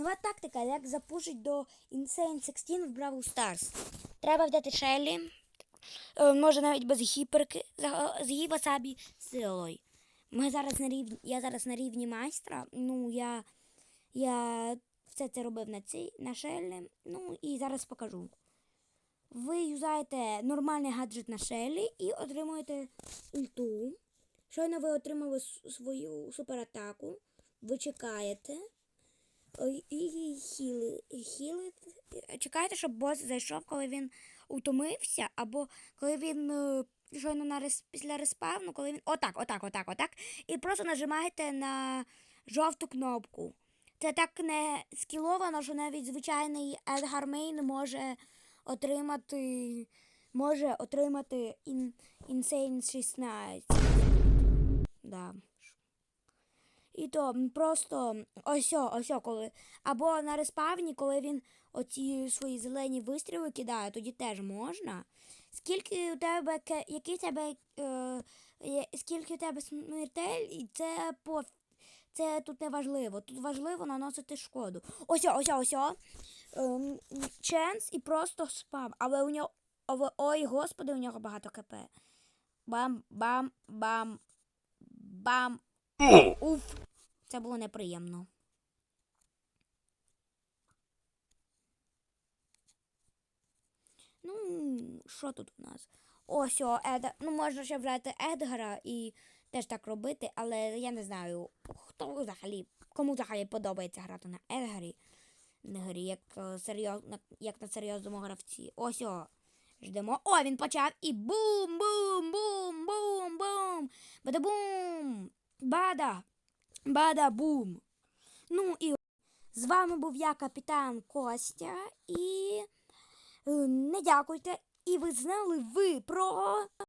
Нова тактика, як запушить до Insane 16 в Brawl Stars. Треба взяти Шеллі. Е, Може навіть без гіперки, з- гібасабі силою. Ми зараз на рівні, я зараз на рівні майстра. Ну, я, я все це робив на цій, на Шеллі. Ну і зараз покажу. Ви юзаєте нормальний гаджет на Шеллі і отримуєте ульту. Щойно ви отримали свою суператаку, ви чекаєте і хіли, хілите. Чекаєте, щоб бос зайшов, коли він утомився, або коли він е, щойно на рес, після респавну, коли він. Отак, отак, отак, отак. І просто нажимаєте на жовту кнопку. Це так не скіловано, що навіть звичайний Едгар Мейн може отримати. Може отримати ін, Insane 16. Да. І то просто ось, ось, коли. Або на респавні, коли він оці свої зелені вистріли кидає, тоді теж можна. Скільки у тебе який тебе е, скільки у тебе смертель, і це по це тут не важливо. Тут важливо наносити шкоду. Ось, ось, ось. Ем, Ченс і просто спам. Але у нього. але- Ой, господи, у нього багато КП. Бам, бам, бам, бам. Уф. Це було неприємно. Ну, що тут у нас? Ось о, Еда. Ну, можна ще взяти Едгара і теж так робити, але я не знаю, хто взагалі, кому взагалі подобається грати на Едгарі. На грі, як, е, серйозно, як на серйозному гравці. Ось о. Ждемо. О, він почав і бум, бум, бум, бум, бум. Бада-бум. Бада. Бада-бум. Ну і з вами був я, капітан Костя, і е, не дякуйте. І ви знали ви про